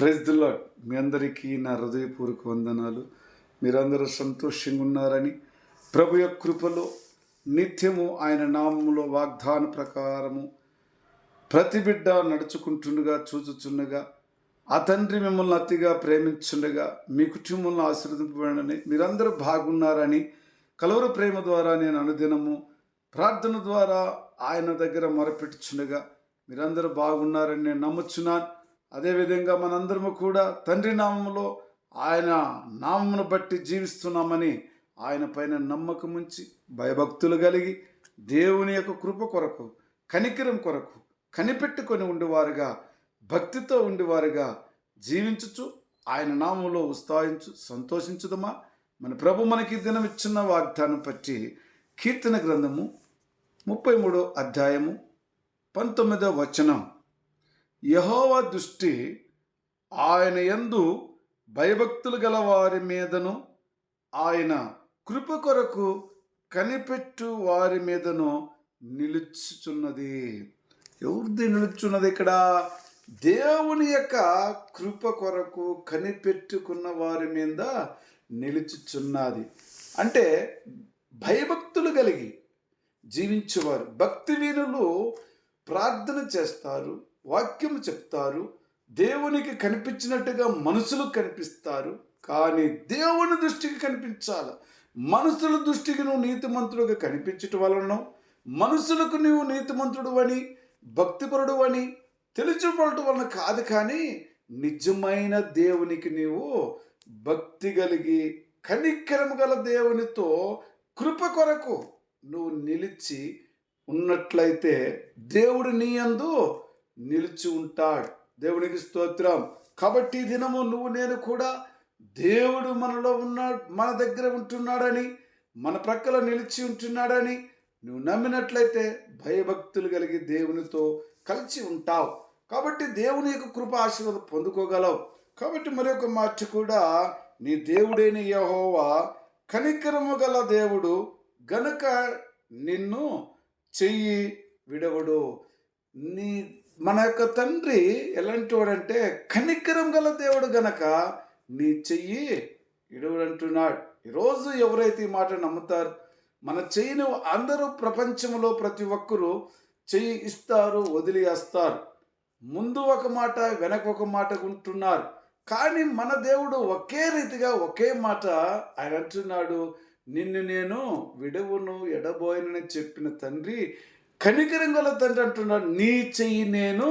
ప్రెజ్దులో మీ అందరికీ నా హృదయపూర్వక వందనాలు. మీరందరూ సంతోషంగా ఉన్నారని ప్రభు యొక్క కృపలో నిత్యము ఆయన నామములో వాగ్దాన ప్రకారము ప్రతి బిడ్డ నడుచుకుంటుండగా చూచుచుండగా ఆ తండ్రి మిమ్మల్ని అతిగా ప్రేమించుండగా మీ కుటుంబంలో ఆశీర్వదింపబడని మీరందరూ బాగున్నారని కలవర ప్రేమ ద్వారా నేను అనుదినము ప్రార్థన ద్వారా ఆయన దగ్గర మొరపెట్టుచుండగా మీరందరూ బాగున్నారని నేను నమ్ముచున్నాను. అదేవిధంగా మనందరము కూడా తండ్రి నామములో ఆయన నామమును బట్టి జీవిస్తున్నామని ఆయన పైన నమ్మకం ఉంచి భయభక్తులు కలిగి దేవుని యొక్క కృప కొరకు కనికరం కొరకు కనిపెట్టుకొని ఉండేవారుగా భక్తితో ఉండేవారుగా జీవించుచు ఆయన నామంలో ఉత్సాహించు సంతోషించుదమా? మన ప్రభు మనకి దినం ఇచ్చిన వాగ్దానం పట్టి కీర్తన గ్రంథము ముప్పై మూడో అధ్యాయము పంతొమ్మిదో వచనం. యహోవ దృష్టి ఆయన యందు భయభక్తులు గల వారి మీదను ఆయన కృప కొరకు కనిపెట్టు వారి మీదను నిలుచుచున్నది. ఎవరిది నిలుచున్నది ఇక్కడ? దేవుని యొక్క కృప కొరకు కనిపెట్టుకున్న వారి మీద నిలుచుచున్నది. అంటే భయభక్తులు కలిగి జీవించేవారు భక్తివీనులు ప్రార్థన చేస్తారు వాక్యం చెప్తారు. దేవునికి కనిపించినట్టుగా మనుషులు కనిపిస్తారు. కానీ దేవుని దృష్టికి కనిపించాలి? మనుషుల దృష్టికి నువ్వు నీతిమంతుడుగా కనిపించటం వలన మనుషులకు నువ్వు నీతిమంతుడు అని భక్తిపరుడు అని తెలుసుకోవటం వలన కాదు కానీ నిజమైన దేవునికి నీవు భక్తి కలిగి కనికరం గల దేవునితో కృప కొరకు నువ్వు నిలిచి ఉన్నట్లయితే దేవుడు నీ అందు నిలిచి ఉంటాడు. దేవునికి స్తోత్రం. కాబట్టి దినము నువ్వు నేను కూడా దేవుడు మనలో ఉన్నాడు మన దగ్గర ఉంటున్నాడని మన ప్రక్కల నిలిచి ఉంటున్నాడని నువ్వు నమ్మినట్లయితే భయభక్తులు కలిగి దేవునితో కలిసి ఉంటావు. కాబట్టి దేవుని యొక్క కృప ఆశీర్వాదం పొందుకోగలవు. కాబట్టి మరొక మాట కూడా నీ దేవుడైన యహోవా కనికరము గల దేవుడు గనుక నిన్ను చెయ్యి విడవడు. నీ మన యొక్క తండ్రి ఎలాంటి వాడంటే కనికరం గల దేవుడు గనక నీ చెయ్యి ఇడువడంటున్నాడు. ఈరోజు ఎవరైతే ఈ మాట నమ్ముతారు మన చెయ్యిని అందరూ ప్రపంచంలో ప్రతి ఒక్కరూ చెయ్యి ఇస్తారు వదిలేస్తారు ముందు ఒక మాట వెనక ఒక మాట ఉంటున్నారు కానీ మన దేవుడు ఒకే రీతిగా ఒకే మాట ఆయన అంటున్నాడు. నిన్ను నేను విడవును ఎడబోయనని చెప్పిన తండ్రి కనికరం గల తండ్రి అంటున్నాడు నీ చెయ్యి నేను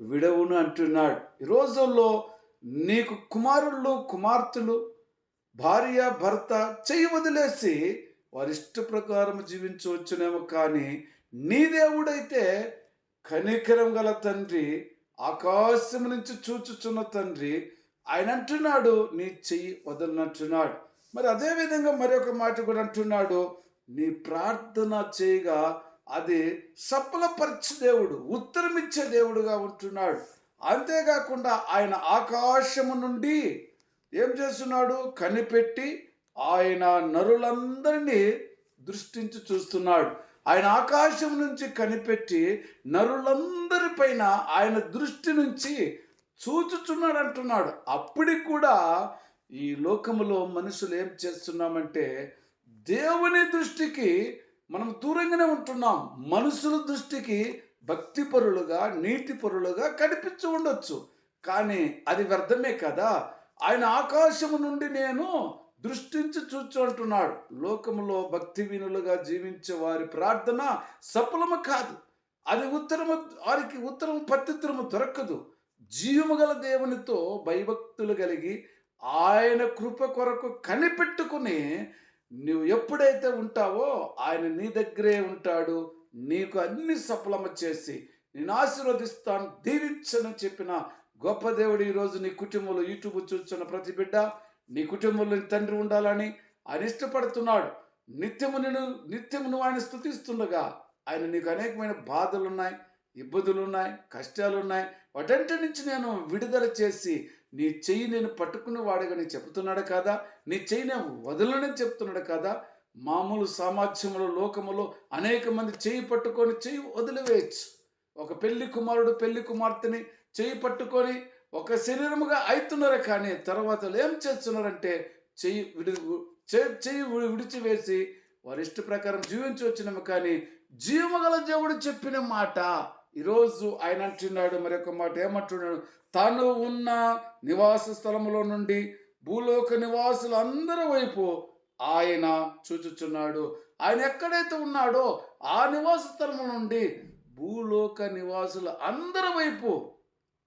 విడవును అంటున్నాడు. ఈ రోజుల్లో నీకు కుమారుళ్ళు కుమార్తెలు భార్య భర్త చెయ్యి వదిలేసి వారి ఇష్ట ప్రకారం జీవించవచ్చునేమో కానీ నీ దేవుడైతే కనికరం గల తండ్రి ఆకాశం నుంచి చూచుచున్న తండ్రి ఆయన అంటున్నాడు నీ చెయ్యి వదలనంటున్నాడు. మరి అదేవిధంగా మరొక మాట కూడా అంటున్నాడు నీ ప్రార్థన చేయగా అది సఫలపరిచే దేవుడు ఉత్తరమిచ్చే దేవుడుగా ఉంటున్నాడు. అంతేకాకుండా ఆయన ఆకాశము నుండి ఏం చేస్తున్నాడు? కనిపెట్టి ఆయన నరులందరినీ దృష్టించి చూస్తున్నాడు. ఆయన ఆకాశం నుంచి కనిపెట్టి నరులందరిపైన ఆయన దృష్టి నుంచి చూచుచున్నాడు అంటున్నాడు. అప్పటికి కూడా ఈ లోకములో మనుషులు ఏం చేస్తున్నామంటే దేవుని దృష్టికి మనం దూరంగానే ఉంటున్నాం. మనుషుల దృష్టికి భక్తిపరులుగా నీతిపరులుగా కనిపించి ఉండొచ్చు. కానీ అది వ్యర్థమే కదా? ఆయన ఆకాశము నుండి నేను దృష్టించి చూచుంటున్నాడు లోకములో భక్తి వినులుగా జీవించే వారి ప్రార్థన సఫలము కాదు. అది ఉత్తరము వారికి ఉత్తరం పత్తిత్రము దొరకదు. జీవము గల దేవునితో భయభక్తులు కలిగి ఆయన కృప కొరకు కనిపెట్టుకుని నువ్వు ఎప్పుడైతే ఉంటావో ఆయన నీ దగ్గరే ఉంటాడు. నీకు అన్ని సఫలము చేసి నేను ఆశీర్వదిస్తాను దీవించను చెప్పిన గొప్ప దేవుడు ఈరోజు నీ కుటుంబంలో యూట్యూబ్ చూస్తున్న ప్రతి బిడ్డ నీ కుటుంబంలో తండ్రి ఉండాలని ఆయన ఇష్టపడుతున్నాడు. నిత్యము నేను నిత్యము నువ్వు ఆయన స్థుతిస్తుండగా ఆయన నీకు అనేకమైన బాధలు ఉన్నాయి ఇబ్బందులు ఉన్నాయి కష్టాలు ఉన్నాయి వాటంటి నుంచి నేను విడుదల చేసి నీ చెయ్యి నేను పట్టుకుని వాడగని చెప్తున్నాడు కదా? నీ చెయ్యి నేను వదలని చెప్తున్నాడు కదా? మామూలు సామాజ్యంలో లోకములో అనేక మంది చేయి పట్టుకొని చేయి వదిలివేయచ్చు. ఒక పెళ్ళి కుమారుడు పెళ్ళి కుమార్తెని చేయి పట్టుకొని ఒక శరీరముగా అవుతున్నారు కానీ తర్వాత వాళ్ళు ఏం చేస్తున్నారంటే చెయ్యి విడి చెయ్యి చెయ్యి విడిచివేసి వారి ఇష్ట ప్రకారం జీవించి వచ్చినాము కానీ జీవగల దేవుడు చెప్పిన మాట ఈరోజు ఆయన అంటున్నాడు మరి ఒక మాట ఏమంటున్నాడు? తాను ఉన్న నివాస స్థలములో నుండి భూలోక నివాసులు అందరి వైపు ఆయన చూచుచున్నాడు. ఆయన ఎక్కడైతే ఉన్నాడో ఆ నివాస స్థలము నుండి భూలోక నివాసులు అందరి వైపు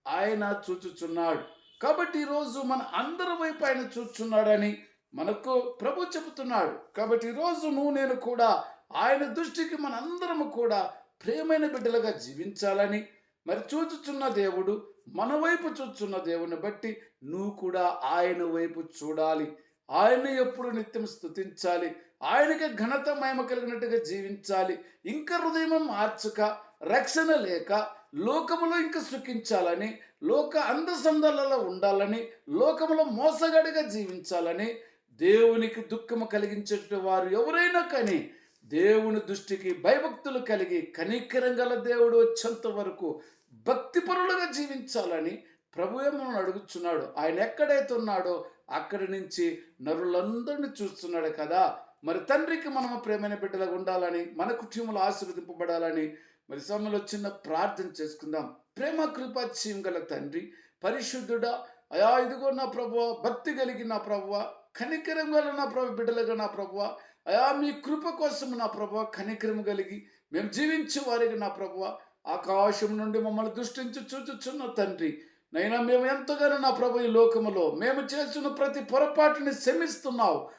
ఆయన చూచుచున్నాడు. కాబట్టి ఈరోజు మన అందరి వైపు ఆయన చూచున్నాడని మనకు ప్రభు చెబుతున్నాడు. కాబట్టి ఈరోజు నువ్వు నేను కూడా ఆయన దృష్టికి మనందరము కూడా ప్రేమైన బిడ్డలుగా జీవించాలని మరి చూచుచున్న దేవుడు మన వైపు చూచున్న దేవుని బట్టి నువ్వు కూడా ఆయన వైపు చూడాలి. ఆయన ఎప్పుడు నిత్యం స్తుతించాలి. ఆయనకి ఘనత మహిమ కలిగినట్టుగా జీవించాలి. ఇంకా హృదయం మార్చక రక్షణ లేక లోకములో ఇంకా సుఖించాలని లోక అందసందలలో ఉండాలని లోకములో మోసగాడిగా జీవించాలని దేవునికి దుఃఖము కలిగించే వారు ఎవరైనా కానీ దేవుని దృష్టికి భయభక్తులు కలిగి కనికరం గల దేవుడు వచ్చేంత వరకు భక్తిపరులుగా జీవించాలని ప్రభు మనల్ని అడుగుచున్నాడు. ఆయన ఎక్కడైతే ఉన్నాడో అక్కడి నుంచి నరులందరినీ చూస్తున్నాడు కదా. మరి తండ్రికి మనము ప్రేమైన బిడ్డలుగా ఉండాలని మన కుటుంబంలో ఆశీర్వదింపబడాలని మరి సమయంలో చిన్న ప్రార్థన చేసుకుందాం. ప్రేమ కృపాచ్యం గల తండ్రి పరిశుద్ధుడా అయా ఇదిగో నా ప్రభు భక్తి కలిగి నా ప్రభువ కనికరం గల నా ప్రభు బిడ్డలుగా నా ప్రభువ అయా మీ కృప కోసం నా ప్రభు కనికరం కలిగి మేము జీవించే వారికి నా ప్రభు ఆకాశం నుండి మమ్మల్ని దృష్టించి చూచుచున్న తండ్రి. నైనా మేము ఎంతగానో నా ప్రభు ఈ లోకములో మేము చేస్తున్న ప్రతి పొరపాటుని శమిస్తున్నావు